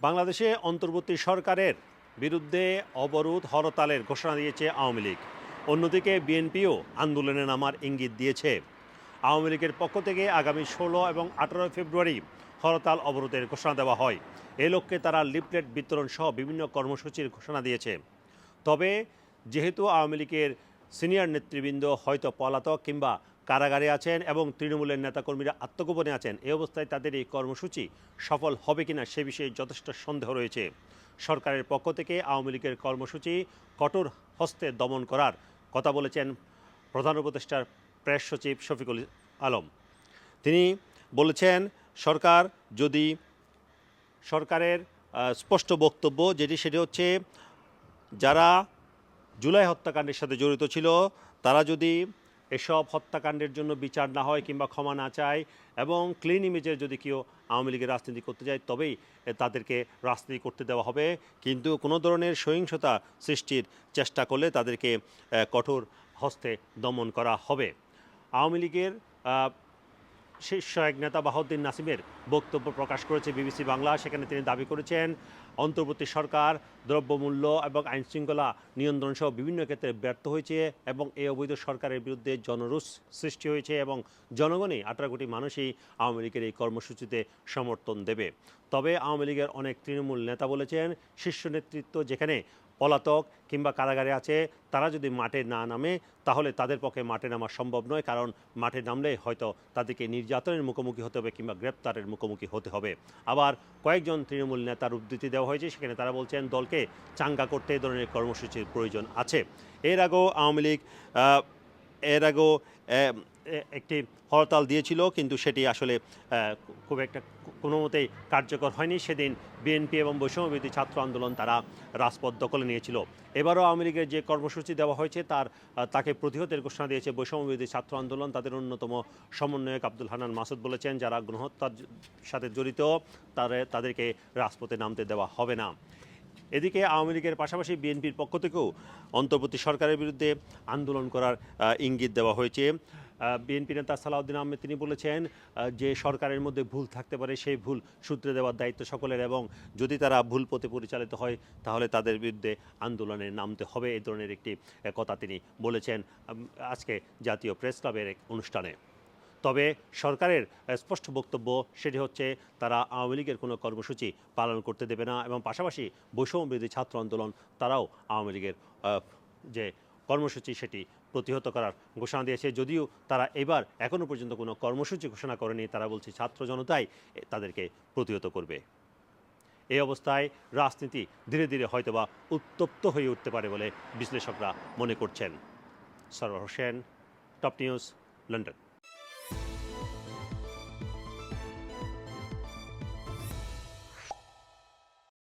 বাংলাদেশে অন্তর্বর্তী সরকারের বিরুদ্ধে অবরোধ হরতালের ঘোষণা দিয়েছে আওয়ামী লীগ। অন্যদিকে বিএনপিও আন্দোলনে নামার ইঙ্গিত দিয়েছে। আওয়ামী লীগের পক্ষ থেকে আগামী ষোলো এবং আঠারোই ফেব্রুয়ারি হরতাল অবরোধের ঘোষণা দেওয়া হয়। এ লক্ষ্যে তারা লিফলেট বিতরণ সহ বিভিন্ন কর্মসূচির ঘোষণা দিয়েছে। তবে যেহেতু আওয়ামী লীগের সিনিয়র নেতৃবৃন্দ হয়তো পলাতক কিংবা কারাগারে আছেন এবং তৃণমূলের নেতাকর্মীরা আত্মগোপনে আছেন। এই অবস্থায় তাদের এই কর্মসূচি সফল হবে কিনা সে বিষয়ে যথেষ্ট সন্দেহ রয়েছে। সরকারের পক্ষ থেকে আওয়ামী লীগের কর্মসূচি কঠোর হস্তে দমন করার কথা বলেছেন প্রধান উপদেষ্টার প্রেস সচিব শফিকুল আলম। তিনি বলেছেন, সরকার যদি সরকারের স্পষ্ট বক্তব্য যেটি সেটি হচ্ছে, যারা জুলাই হত্যাকাণ্ডের সাথে জড়িত ছিল, তারা যদি এসব হত্যাকাণ্ডের জন্য বিচার না হয় কিংবা ক্ষমা না চায় এবং ক্লিন ইমেজের যদি কেউ আওয়ামী লীগের রাজনীতি করতে যায়, তবেই তাদেরকে রাজনীতি করতে দেওয়া হবে। কিন্তু কোনো ধরনের সহিংসতা সৃষ্টির চেষ্টা করলে তাদেরকে কঠোর হস্তে দমন করা হবে। আওয়ামী লীগের শীর্ষ এক নেতা বাহাউদ্দিন নাসিমের বক্তব্য প্রকাশ করেছে বিবিসি বাংলা। সেখানে তিনি দাবি করেছেন, অন্তর্বর্তী সরকার, দ্রব্যমূল্য এবং আইনশৃঙ্খলা নিয়ন্ত্রণ সহ বিভিন্ন ক্ষেত্রে ব্যর্থ হয়েছে এবং এই অবৈধ সরকারের বিরুদ্ধে জনরোষ সৃষ্টি হয়েছে এবং জনগণই আঠারো কোটি মানুষই আওয়ামী লীগের এই কর্মসূচিতে সমর্থন দেবে। তবে আওয়ামী লীগের অনেক তৃণমূল নেতা বলেছেন, শীর্ষ নেতৃত্ব যেখানে পলাতক কিংবা কারাগারে আছে, তারা যদি মাঠে না নামে, তাহলে তাদের পক্ষে মাঠে নামা সম্ভব নয়, কারণ মাঠে নামলে হয়তো তাদেরকে নির্যাতনের মুখোমুখি হতে হবে কিংবা গ্রেপ্তারের মুখোমুখি হতে হবে। আবার কয়েকজন তৃণমূল নেতার উদ্ধৃতি দেওয়া হয়েছে, সেখানে তারা বলছেন, দলকে চাঙ্গা করতে এই ধরনের কর্মসূচির প্রয়োজন আছে। এর আগেও আওয়ামী লীগ এর আগেও এ- একটি হরতাল দিয়েছিল, কিন্তু সেটি আসলে খুব একটা কোনো মতেই কার্যকর হয়নি। সেদিন বিএনপি এবং বৈষম্যবিরোধী ছাত্র আন্দোলন তারা রাজপথ দখলে নিয়েছিল। এবারও আওয়ামী লীগের যে কর্মসূচি দেওয়া হয়েছে, তার তাকে প্রতিহতের ঘোষণা দিয়েছে বৈষম্যবিরোধী ছাত্র আন্দোলন। তাদের অন্যতম সমন্বয়ক আব্দুল হানান মাসুদ বলেছেন, যারা গণহত্যার জ- সাথে জড়িত তাদের তাদেরকে রাজপথে নামতে দেওয়া হবে না। এদিকে আওয়ামী লীগের পাশাপাশি বিএনপির পক্ষ থেকেও অন্তর্বর্তী সরকারের বিরুদ্ধে আন্দোলন করার ইঙ্গিত দেওয়া হয়েছে। বিএনপি নেতা সালাউদ্দিন আহমেদ তিনি বলেছেন যে সরকারের মধ্যে ভুল থাকতে পারে, সেই ভুল সূত্রে দেওয়ার দায়িত্ব সকলের এবং যদি তারা ভুল পথে পরিচালিত হয়, তাহলে তাদের বিরুদ্ধে আন্দোলনে নামতে হবে এই ধরনের একটি কথা তিনি বলেছেন আজকে জাতীয় প্রেস ক্লাবের এক অনুষ্ঠানে। তবে সরকারের স্পষ্ট বক্তব্য সেটি হচ্ছে, তারা আওয়ামী লীগের কোনো কর্মসূচি পালন করতে দেবে না এবং পাশাপাশি বৈষম্যবিরোধী ছাত্র আন্দোলন তারাও আওয়ামী লীগের যে কর্মসূচি সেটি প্রতিহত করার ঘোষণা দিয়েছে। যদিও তারা এবার এখনও পর্যন্ত কোনো কর্মসূচি ঘোষণা করেনি, তারা বলছে ছাত্র জনতাই তাদেরকে প্রতিহত করবে। এই অবস্থায় রাজনীতি ধীরে ধীরে হয়তোবা উত্তপ্ত হয়ে উঠতে পারে বলে বিশ্লেষকরা মনে করছেন। Sarwar Hossain, top news, London.